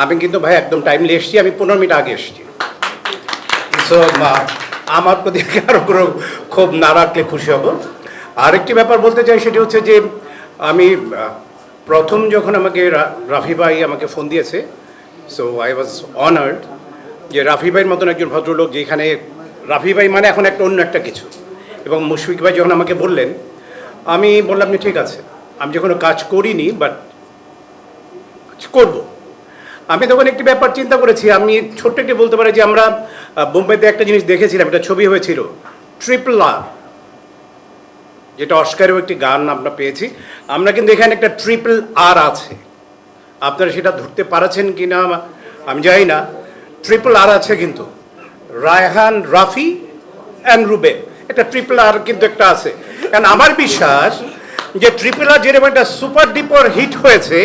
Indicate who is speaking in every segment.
Speaker 1: আমি কিন্তু ভাই একদম টাইমলি এসেছি, আমি পনেরো মিনিট আগে এসেছি। সো আমার প্রতি কারও কোনো খুব না রাখলে খুশি হব। আরেকটি ব্যাপার বলতে চাই, সেটি হচ্ছে যে আমি প্রথম যখন আমাকে রাফি ভাই আমাকে ফোন দিয়েছে সো আই ওয়াজ অনার্ড যে রাফি ভাইয়ের মতন একজন ভদ্রলোক, যেখানে রাফি ভাই মানে এখন একটা অন্য একটা কিছু। এবং মুশফিক ভাই যখন আমাকে বললেন, আমি বললাম যে ঠিক আছে, আমি যখন কাজ করিনি বাট করব। আমি তখন একটি ব্যাপার চিন্তা করেছি, আমি ছোট্ট একটি বলতে পারি যে আমরা বোম্বেতে একটা জিনিস দেখেছিলাম, একটা ছবি হয়েছিল, ট্রিপল যেটা অস্কারেও একটি গান আমরা পেয়েছি। আমরা কিন্তু এখানে একটা ট্রিপল আর আছে। আপনারা সেটা ধরতে পারছেন কি না আমি জানি না। ট্রিপল আর আছে কিন্তু। রায়হান, রাফি অ্যান্ড রুবে একটা ট্রিপল আর কিন্তু একটা আছে। কারণ আমার বিশ্বাস যে ট্রিপল আর যেরকম একটা সুপার ডিপার হিট হয়েছে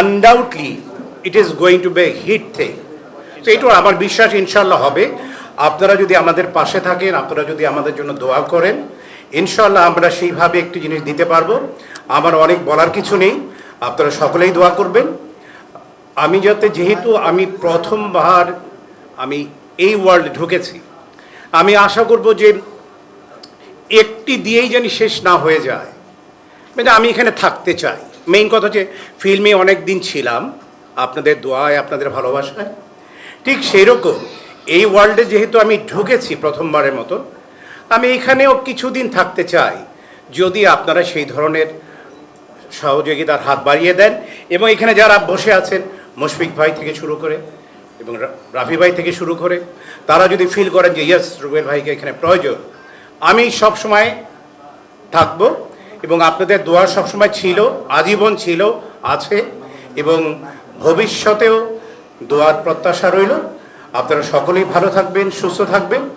Speaker 1: undoubtedly it is going to be hit thing তো এইটা আমার বিশ্বাস ইনশাল্লাহ হবে। আপনারা যদি আমাদের পাশে থাকেন, আপনারা যদি আমাদের জন্য দোয়া করেন ইনশাল্লাহ আমরা সেইভাবে একটি জিনিস দিতে পারব। আমার অনেক বলার কিছু নেই। আপনারা সকলেই দোয়া করবেন। আমি যাতে যেহেতু আমি প্রথমবার আমি এই ওয়ার্ল্ডে ঢুকেছি, আমি আশা করব যে একটি দিয়েই যেন শেষ না হয়ে যায়। মানে আমি এখানে থাকতে চাই। মেইন কথা হচ্ছে ফিল্মে অনেক দিন ছিলাম। আপনাদের দোয়ায়, আপনাদের ভালোবাসায়। ঠিক সেই রকম এই ওয়ার্ল্ডে যেহেতু আমি ঢুকেছি প্রথমবারের মতো, আমি এখানেও কিছুদিন থাকতে চাই। যদি আপনারা সেই ধরনের সহযোগিতার হাত বাড়িয়ে দেন এবং এখানে যারা বসে আছেন, মুশফিক ভাই থেকে শুরু করে এবং রাফি ভাই থেকে শুরু করে, তারা যদি ফিল করেন যে ইয়েস রুবেল ভাইকে এখানে প্রয়োজন। আমি সব সময় থাকব এবং আপনাদের দোয়া সবসময় ছিল, আজীবন ছিল, আছে এবং ভবিষ্যতেও দোয়ার প্রত্যাশা রইল। আপনারা সকলেই ভালো থাকবেন সুস্থ থাকবেন।